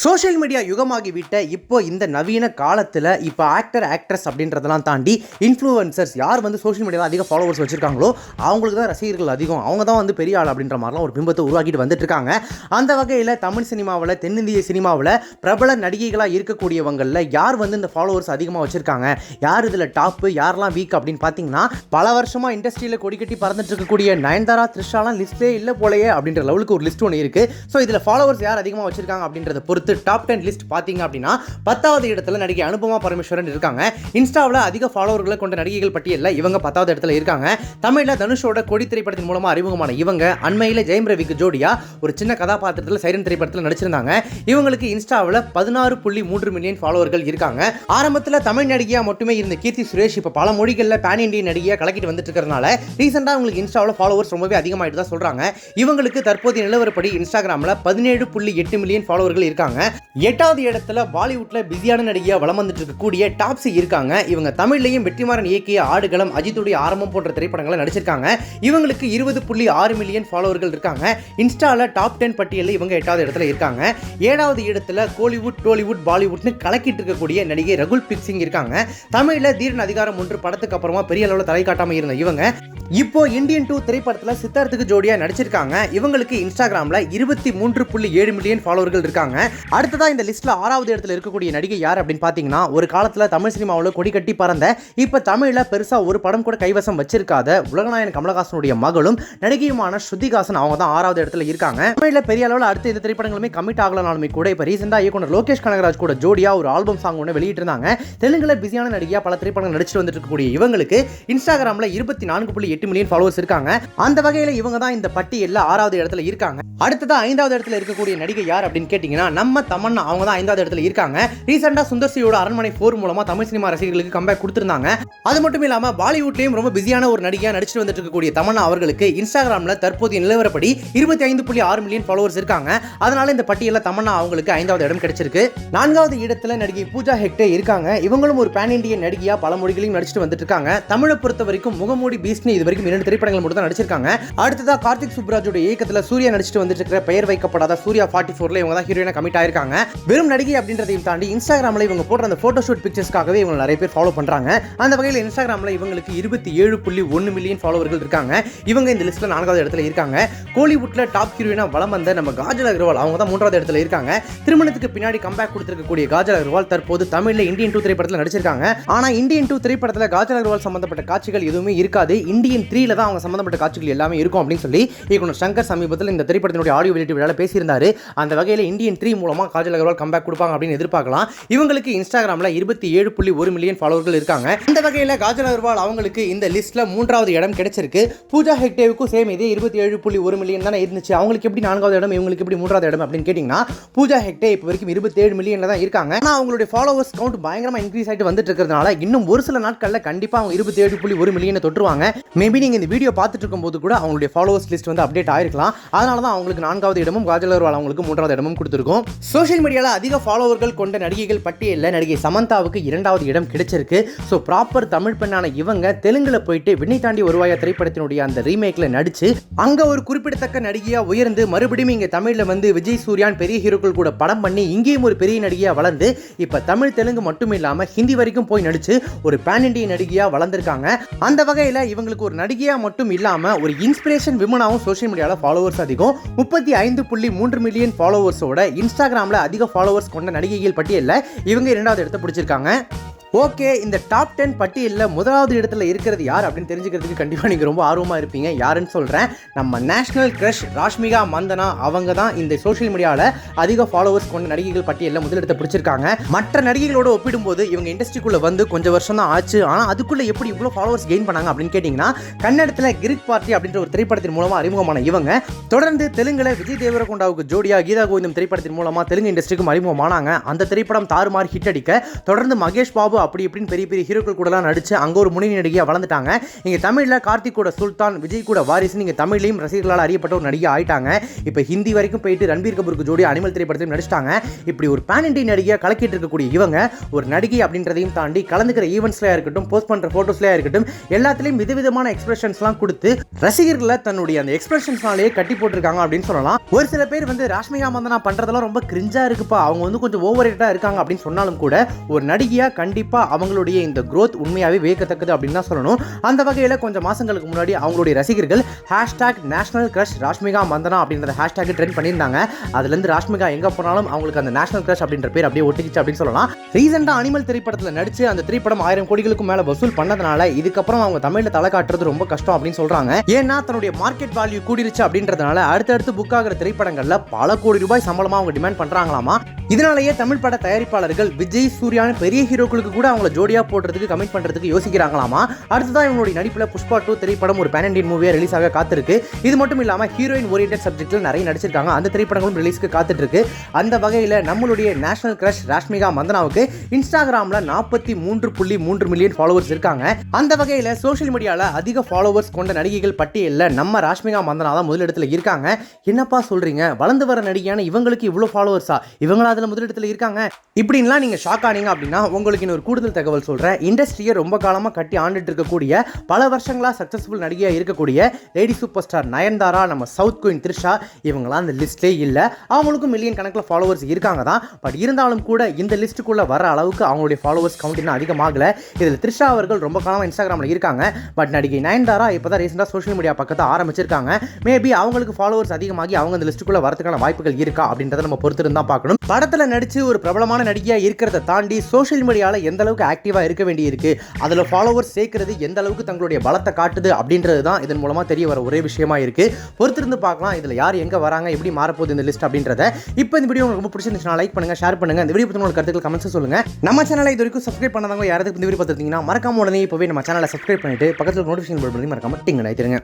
Social media யுகமாகிவிட்ட இப்போ இந்த நவீன காலத்தில் இப்போ ஆக்டர் ஆக்ட்ரஸ் அப்படின்றதெல்லாம் தாண்டி இன்ஃப்ளூயன்சர்ஸ் யார் வந்து சோஷியல் மீடியாவில் அதிக ஃபாலோவர்ஸ் வச்சுருக்காங்களோ அவங்களுக்கு தான் ரசிகர்கள் அதிகம். அவங்க தான் வந்து பெரிய ஆள் அப்படின்ற மாதிரிலாம் ஒரு பிம்பத்தை உருவாக்கிட்டு வந்துட்டுருக்காங்க அந்த வகையில் தமிழ் சினிமாவில் தென்னிந்திய சினிமாவில் பிரபல நடிகைகளாக இருக்கக்கூடியவங்களில் யார் வந்து இந்த ஃபாலோவர்ஸ் அதிகமாக வச்சுருக்காங்க? யார் இதில் டாப்பு யாரெல்லாம் வீக் அப்படின்னு பார்த்தீங்கன்னா பல வருஷமாக இண்டஸ்ட்ரியில் கொடிக்கட்டி பறந்துட்டு இருக்கக்கூடிய நயன்தாரா த்ரிஷாலாம் லிஸ்ட்டே இல்லை போலயே அப்படின்ற லெவலுக்கு ஒரு லிஸ்ட் ஒன்று இருக்குது ஸோ இதில் ஃபாலோவர்ஸ் யார் அதிகமாக வச்சுருக்காங்க அப்படின்றத பொறுத்து டாப் டென் லிஸ்ட் பார்த்தீங்க அப்படின்னா பத்தாவது இடத்துல நடிகை அனுபமா பரமேஸ்வரன் இருக்காங்க. இன்ஸ்டாவில் அதிக ஃபாலோவர்களை கொண்ட நடிகைகள் பட்டியலில் இவங்க பத்தாவது இடத்துல இருக்காங்க. தமிழில் தனுஷோட கொடி திரைப்படத்தின் மூலமாக அறிமுகமான இவங்க அண்மையில் ஜெயம் ரவிக்கு ஜோடியா ஒரு சின்ன கதாபாத்திரத்தில் சைரன் திரைப்படத்தில் நடிச்சிருந்தாங்க. இவங்களுக்கு இன்ஸ்டாவில் பதினாறு புள்ளி மூன்று மில்லியன் ஃபாலோவர்கள் இருக்காங்க. ஆரம்பத்தில் தமிழ் நடிகையாக மட்டுமே இருந்த கீர்த்தி சுரேஷ் இப்போ பல மொழிகளில் பேன் இண்டியன் நடிகையாக கலக்கிட்டு வந்துட்டு இருக்கிறதுனால ரீசெண்டாக உங்களுக்கு இன்ஸ்டாவில் ஃபாலோவர்ஸ் ரொம்பவே அதிகமாகிட்டு தான் சொல்கிறாங்க இவங்களுக்கு தற்போதைய நிலவரப்படி இன்ஸ்டாகிராமில் பதினேழு புள்ளி எட்டு மில்லியன் ஃபாலோவர்கள் இருக்காங்க. எட்டாவது இடத்துல பாலிவுட்டில் பிஸியான நடிகையா வளம் வந்துட்டு இருக்கக்கூடிய டாப்ஸி இருக்காங்க. இவங்க தமிழ்லையும் வெற்றிமாறன் இயக்கிய ஆடுகளம் அஜித்துடைய ஆரம்பம் போன்ற திரைப்படங்களை நடிச்சிருக்காங்க. இவங்களுக்கு இருபது புள்ளி ஆறு மில்லியன் ஃபாலோவர்கள் இருக்காங்க. இன்ஸ்டாவில் டாப் டென் பட்டியலில் இவங்க எட்டாவது இடத்துல இருக்காங்க. ஏழாவது இடத்துல கோலிவுட் டோலிவுட் பாலிவுட்னு கலக்கிட்டு இருக்கக்கூடிய நடிகை ரகுல் பிக் சிங் இருக்காங்க. தமிழில் தீரன் அதிகாரம் ஒன்று படத்துக்கு அப்புறமா பெரிய அளவில் தலை காட்டாமல் இருந்த இவங்க. இப்போ இந்தியன் டூ திரைப்படத்தில் சித்தார்த்துக்கு ஜோடியாக நடிச்சிருக்காங்க. இவங்களுக்கு இன்ஸ்டாகிராமில் இருபத்தி மூன்று புள்ளி ஏழு மில்லியன் ஃபாலோவர்கள் இருக்காங்க. அடுத்ததாக இந்த லிஸ்ட்டில் ஆறாவது இடத்துல இருக்கக்கூடிய நடிகை யார் அப்படின்னு பார்த்தீங்கன்னா ஒரு காலத்தில் தமிழ் சினிமாவில் கொடி கட்டி பறந்த இப்போ தமிழில் பெருசாக ஒரு படம் கூட கைவசம் வச்சிருக்காத உலகநாயகன் கமலஹாசனுடைய மகளும் நடிகையுமான ஸ்ருதிகாசன் அவங்க தான் ஆறாவது இடத்துல இருக்காங்க. தமிழில் பெரிய அளவில் அடுத்த இந்த திரைப்படங்களுமே கமிட் ஆகலனாலுமே கூட இப்போ ரீசெண்டாக இயக்குனர் லோகேஷ் கனகராஜ் கூட ஜோடியாக ஒரு ஆல்பம் சாங் ஒன்று வெளியிட்டிருந்தாங்க. தெலுங்குல பிஸியான நடிகையாக பல திரைப்படங்கள் நடிச்சிட்டு வந்துட்டு இருக்கக்கூடிய இவங்களுக்கு இன்ஸ்டாகிராமில் இருபத்தி நான்கு புள்ளி எட்டு மில்லியன் ஃபாலோவர்ஸ் இருக்காங்க. அந்த வகையில் இவங்க தான் இந்த பட்டியலில் ஆறாவது இடத்துல இருக்காங்க. அடுத்ததான் ஐந்தாவது இடத்துல இருக்கக்கூடிய நடிகை யார் அப்படின்னு கேட்டிங்கன்னா நம்ம தமன்னா அவங்க தான் ஐந்தாவது இடத்துல இருக்காங்க. ரீசெண்டாக சுந்தர்சியோட அரண்மனை போர் மூலமா தமிழ் சினிமா ரசிகர்களுக்கு கம்பேக் கொடுத்துருந்தாங்க. அது மட்டும் இல்லாமல் பாலிவுட்லேயும் ரொம்ப பிஸியான ஒரு நடிகையாக நடிச்சிட்டு வந்துட்டு இருக்கக்கூடிய தமன்னா அவர்களுக்கு இன்ஸ்டாகிராமில் தற்போதைய நிலவரப்படி இருபத்தி ஐந்து புள்ளி ஆறு மில்லியன் ஃபாலோவர்ஸ் இருக்காங்க. அதனால இந்த பட்டியலில் தமன்னா அவங்களுக்கு ஐந்தாவது இடம் கிடைச்சிருக்கு. நான்காவது இடத்துல நடிகை பூஜா ஹெக்டே இருக்காங்க. இவங்களும் ஒரு பேன் இண்டிய நடிகையா பல மொழிகளையும் நடிச்சிட்டு வந்துட்டு இருக்காங்க. தமிழை பொறுத்த வரைக்கும் முகமூடி பீஸ்னி இது வரைக்கும் இரண்டு திரைப்படங்கள் மட்டும் தான் நடிச்சிருக்காங்க. அடுத்ததா கார்த்திக் சுப்ராஜோட இயக்கத்தில் சூர்யா நடிச்சிட்டு வந்துட்டு இருக்கிற பெயர் வைக்கப்படாத சூர்யா ஃபார்ட்டி ஃபோர்ல இவங்க தான் ஹீரோயினா கமிட் ஆயிருக்காங்க வெறும் நடிகை அப்படின்றதையும் தாண்டி இன்ஸ்டாகிராமில் இவங்க போடுற அந்த போட்டோ ஷூட் பிக்சர்ஸ்க்காகவே இவங்க நிறைய பேர் ஃபாலோ பண்ணுறாங்க அந்த வகையில் இன்ஸ்டாகிராமில் இவங்களுக்கு இருபத்தி ஏழு புள்ளி ஒன்று மில்லியன் ஃபாலோவர்கள் இருக்காங்க. இவங்க இந்த லிஸ்ட்டில் நான்காவது இடத்துல இருக்காங்க. கோலிவுட்டில் டாப் ஹீரோயினா வளம் வந்த நம்ம காஜல் அகர்வால் அவங்க தான் மூன்றாவது இடத்துல இருக்காங்க. திருமணத்துக்கு பின்னாடி கம்பேக் கொடுத்துருக்கக்கூடிய காஜல் அகர்வால் தற்போது தமிழில் இந்தியன் டூ திரைப்படத்தில் நடிச்சிருக்காங்க. ஆனால் இந்தியன் டூ திரைப்படத்தில் காஜல் அகர்வால் சம்பந்தப்பட்ட காட்சிகள் எதுவுமே இருக்காது. இந்தியன் த்ரீல தான் அவங்க சம்பந்தப்பட்ட காட்சிகள் எல்லாமே இருக்கும் அப்படின்னு சொல்லி இயக்குனர் சங்கர் சமீபத்தில் இந்த திரைப்படத்தினுடைய ஆடியோ வெளியீட்டு விழாவில் பேசியிருந்தாரு. அந்த வகையில் இந்தியன் த்ரீ மூலமாக மூலமா காஜல் அகர்வால் கம்பேக் கொடுப்பாங்க அப்படின்னு எதிர்பார்க்கலாம். இவங்களுக்கு இன்ஸ்டாகிராமில் இருபத்தி ஏழு புள்ளி ஒரு மில்லியன் ஃபாலோவர்கள் இருக்காங்க. இந்த வகையில் காஜல் அகர்வால் அவங்களுக்கு இந்த லிஸ்ட்ல மூன்றாவது இடம் கிடைச்சிருக்கு. பூஜா ஹெக்டேவுக்கும் சேம் இதே இருபத்தி ஏழு புள்ளி ஒரு மில்லியன் தானே இருந்துச்சு. அவங்களுக்கு எப்படி நான்காவது இடம் இவங்களுக்கு எப்படி மூன்றாவது இடம் அப்படின்னு கேட்டிங்கன்னா பூஜா ஹெக்டே இப்போ வரைக்கும் இருபத்தேழு மில்லியன்ல தான் இருக்காங்க. ஆனால் அவங்களுடைய ஃபாலோவர்ஸ் கவுண்ட் பயங்கரமாக இன்க்ரீஸ் ஆகிட்டு வந்துட்டு இருக்கிறதுனால இன்னும் ஒரு சில நாட்களில் கண்டிப்பாக அவங்க இருபத்தேழு புள்ளி ஒரு மில்லியனை தொட்டுருவாங்க. மேபி நீங்கள் இந்த வீடியோ பார்த்துட்டு இருக்கும்போது கூட அவங்களுடைய ஃபாலோவர்ஸ் லிஸ்ட் வந்து அப்டேட் ஆயிருக்கலாம். அதனால தான் அவங்களுக்கு நான்காவது இடமும் காஜல் அகர்வால் அவங்களுக்கு மூன்றாவது இடமும் கொடுத்துருக்கோம். சோஷியல் மீடியாவில் அதிக ஃபாலோவர்கள் கொண்ட நடிகைகள் பட்டியலில் நடிகை சமந்தாவுக்கு இரண்டாவது இடம் கிடைச்சிருக்கு. ஸோ ப்ராப்பர் தமிழ் பெண்ணான இவங்க தெலுங்கில் போயிட்டு விண்ணை தாண்டி வருவாயா திரைப்படத்தினுடைய அந்த ரீமேக்கில் நடிச்சு அங்கே ஒரு குறிப்பிடத்தக்க நடிகையாக உயர்ந்து மறுபடியும் இங்கே தமிழில் வந்து விஜய் சூர்யான் பெரிய ஹீரோக்கள் கூட படம் பண்ணி இங்கேயும் ஒரு பெரிய நடிகையாக வளர்ந்து இப்போ தமிழ் தெலுங்கு மட்டும் இல்லாமல் ஹிந்தி வரைக்கும் போய் நடித்து ஒரு பேன் இண்டிய நடிகையாக வளர்ந்துருக்காங்க. அந்த வகையில் இவங்களுக்கு ஒரு நடிகையாக மட்டும் இல்லாமல் ஒரு இன்ஸ்பிரேஷன் விமனாகவும் சோஷியல் மீடியாவில் ஃபாலோவர்ஸ் அதிகம். முப்பத்தி ஐந்து புள்ளி மூன்று மில்லியன் ஃபாலோவர்ஸோட இன்ஸ்டா இன்ஸ்டாகிராமில் அதிக ஃபாலோவர்ஸ் கொண்ட நடிகைகள் பட்டியலில் இவங்க இரண்டாவது இடத்தை பிடிச்சிருக்காங்க. ஓகே இந்த டாப் டென் பட்டியலில் முதலாவது இடத்துல இருக்கிறது யார் அப்படின்னு தெரிஞ்சுக்கிறதுக்கு கண்டிப்பாக நீங்கள் ரொம்ப ஆர்வமாக இருப்பீங்க. யாருன்னு சொல்கிறேன் நம்ம நேஷனல் க்ரஷ் ராஷ்மிகா மந்தனா அவங்க தான் இந்த சோஷியல் மீடியாவில் அதிக ஃபாலோவர்ஸ் கொண்ட நடிகைகள் பட்டியலில் முதலிடத்தை பிடிச்சிருக்காங்க. மற்ற நடிகைகளோட ஒப்பிடும்போது இவங்க இண்டஸ்ட்ரிக்குள்ளே வந்து கொஞ்சம் வருஷம் தான் ஆச்சு. ஆனால் அதுக்குள்ளே எப்படி இவ்வளோ ஃபாலோவர்ஸ் கெயின் பண்ணாங்க அப்படின்னு கேட்டிங்கன்னா கன்னடத்தில் கிரிக் பார்ட்டி அப்படின்ற ஒரு திரைப்படத்தின் மூலமாக அறிமுகமான இவங்க தொடர்ந்து தெலுங்கில் விஜய் தேவரகொண்டாவுக்கு ஜோடியா கீதா கோவிந்தம் திரைப்படத்தின் மூலமாக தெலுங்கு இண்டஸ்ட்ரிக்கும் அறிமுகமானாங்க. அந்த திரைப்படம் தாறுமாறு ஹிட் அடிக்க தொடர்ந்து மகேஷ் பாபு அப்படி இப்படின்னு பெரிய பெரிய ஹீரோக்கள் கூடலாம் நடிச்சு அங்கே ஒரு முன்னணி நடிகையாக வளர்ந்துட்டாங்க. இங்கே தமிழில் கார்த்திக் கூட சுல்தான் விஜய் கூட வாரிசு நீங்கள் தமிழ்லையும் ரசிகர்களால் அறியப்பட்ட ஒரு நடிகை ஆயிட்டாங்க. இப்போ ஹிந்தி வரைக்கும் போயிட்டு ரன்பீர் கபூருக்கு ஜோடி அனிமல் திரைப்படத்தையும் நடிச்சிட்டாங்க. இப்படி ஒரு பேன் இண்டிய நடிகையாக கலக்கிட்டு இருக்கக்கூடிய இவங்க ஒரு நடிகை அப்படின்றதையும் தாண்டி கலந்துக்கிற ஈவெண்ட்ஸ்லையாக இருக்கட்டும் போஸ்ட் பண்ணுற ஃபோட்டோஸ்லையாக இருக்கட்டும் எல்லாத்துலேயும் விதவிதமான எக்ஸ்பிரஷன்ஸ்லாம் கொடுத்து ரசிகர்களை தன்னுடைய அந்த எக்ஸ்பிரஷன்ஸ்னாலேயே கட்டி போட்டிருக்காங்க அப்படின்னு சொல்லலாம். ஒரு சில பேர் வந்து ராஷ்மிகா மந்தனா பண்ணுறதெல்லாம் ரொம்ப கிரிஞ்சாக இருக்குப்பா. அவங்க வந்து கொஞ்சம் ஓவர் இருக்காங்க அப்படின்னு சொன்னாலும் கூட ஒரு நடிகையாக கண்டிப்பாக அவங்களுடைய இந்த க்ரோத் உண்மையாகவே வியக்கத்தக்கது அப்படின்னு தான் சொல்லணும். அந்த வகையில் கொஞ்சம் மாதங்களுக்கு முன்னாடி அவங்களுடைய ரசிகர்கள் hashtag national crush Rashmika Mandanna அப்படின்ற ஹேஷ்டாக் ட்ரெண்ட் பண்ணியிருந்தாங்க. அதுலேருந்து ராஷ்மிகா எங்கே போனாலும் அவங்களுக்கு அந்த நேஷனல் க்ரஷ் அப்படின்ற பேர் அப்படியே ஒட்டிக்கிச்சு அப்படின்னு சொல்லலாம். ரீசெண்டாக அனிமல் திரைப்படத்தில் நடிச்சு அந்த திரைப்படம் ஆயிரம் கோடிகளுக்கும் மேலே வசூல் பண்ணதுனால இதுக்கப்புறம் அவங்க தமிழில் தலை காட்டுறது ரொம்ப கஷ்டம் அப்படின்னு சொல்கிறாங்க ஏன்னா தன்னுடைய மார்க்கெட் வேல்யூ கூடிருச்சு அப்படின்றதுனால அடுத்தடுத்து புக் ஆகிற திரைப்படங்களில் பல கோடி ரூபாய் சம்பளமாக அவங்க டிமாண்ட் பண்ணுறாங்களாமா இதனாலேயே தமிழ் பட தயாரிப்பாளர்கள் விஜய் சூர்யான்னு பெரிய ஹீரோக்களுக்கு கூட அவங்கள ஜோடியாக போடுறதுக்கு கமிட் பண்ணுறதுக்கு யோசிக்கிறாங்களாமா? அடுத்ததான் இவங்களுடைய நடிப்பில் புஷ்பா டூ திரைப்படம் ஒரு பேன் இண்டியன் மூவியாக ரிலீஸ் ஆக காத்திருக்கு. இது மட்டும் இல்லாமல் ஹீரோயின் ஓரியன்ட் சப்ஜெக்ட்டில் நிறைய நடிச்சிருக்காங்க. அந்த திரைப்படங்களும் ரிலீஸ்க்கு காத்துட்டு இருக்கு அந்த வகையில் நம்மளுடைய நேஷனல் கிரஷ் ராஷ்மிகா மந்தனாவுக்கு இன்ஸ்டாகிராமில் நாற்பத்தி மூன்று புள்ளி மூன்று மில்லியன் ஃபாலோவர்ஸ் இருக்காங்க. அந்த வகையில் சோஷியல் மீடியாவில் அதிக ஃபாலோவர்ஸ் கொண்ட நடிகைகள் பட்டியலில் நம்ம ராஷ்மிகா மந்தனா தான் முதலிடத்தில் இருக்காங்க. என்னப்பா சொல்றீங்க? வளர்ந்து வர நடிகையான இவங்களுக்கு இவ்வளோ ஃபாலோவர்ஸா இவங்களா அதில் முதலிடத்தில் இருக்காங்க. இப்படின்லாம் நீங்கள் ஷாக் ஆனீங்க அப்படின்னா உங்களுக்கு இன்னொரு கூடுதல் தகவல் சொல்கிறேன் இண்டஸ்ட்ரியை ரொம்ப காலமாக கட்டி ஆண்டுட்டு இருக்கக்கூடிய பல வருஷங்களா சக்ஸஸ்ஃபுல் நடிகையாக இருக்கக்கூடிய லேடி சூப்பர் ஸ்டார் நயன்தாரா நம்ம சவுத் குயின் த்ரிஷா இவங்களாம் அந்த லிஸ்ட்லேயே இல்லை. அவங்களுக்கும் மில்லியன் கணக்கில் ஃபாலோவர்ஸ் இருக்காங்க தான். பட் இருந்தாலும் கூட இந்த லிஸ்ட்டுக்குள்ளே வர அளவுக்கு அவங்களுடைய ஃபாலோவர்ஸ் கவுண்ட் இன்னும் அதிகமாகலை. இதில் த்ரிஷா அவர்கள் ரொம்ப காலமாக இன்ஸ்டாகிராமில் இருக்காங்க. பட் நடிகை நயன்தாரா இப்போ தான் ரீசெண்டாக சோஷியல் மீடியா பக்கத்தை ஆரம்பிச்சிருக்காங்க. மேபி அவங்களுக்கு ஃபாலோவர்ஸ் அதிகமாகி அவங்க அந்த லிஸ்ட்டுக்குள்ளே வரதுக்கான வாய்ப்புகள் இருக்கா அப்படின்றத நம்ம பொறுத்து பார்க்கணும். படத்தில் நடித்து ஒரு பிரபலமான நடிகையாக இருக்கிறத தாண்டி சோஷியல் மீடியாவில் எந்த அளவுக்கு ஆக்டிவாக இருக்க வேண்டியிருக்கு அதில் ஃபாலோவர்ஸ் சேர்க்கறது எந்த அளவுக்கு தங்களுடைய பலத்தை காட்டுது அப்படின்றது தான் இதன் மூலமாக தெரிய வர ஒரே விஷயமா இருக்குது பொறுத்திருந்து பார்க்கலாம் இதில் யார் எங்கே வராங்க எப்படி மாறப்போகுது இந்த லிஸ்ட் அப்படின்றத. இப்போ இந்த வீடியோ உங்களுக்கு ரொம்ப பிடிச்சிருந்துச்சுன்னா லைக் பண்ணுங்கள் ஷேர் பண்ணுங்க. இந்த வீடியோ பற்றி உங்களுக்கு கருத்துக்கள் கமெண்ட்ஸ் சொல்லுங்க. நம்ம சேனலை இது வரைக்கும் சப்ஸ்கிரைப் பண்ணாதவங்க யாராவது இந்த வீடியோ பார்த்துருந்தீங்கன்னா மறக்காம உடனே இப்போவே நம்ம சேனலை சப்ஸ்கிரைப் பண்ணிட்டு பக்கத்தில் நோட்டிஃபிகேஷன் போர்டு பண்ணி மறக்காம டிங்க நினைத்திருங்க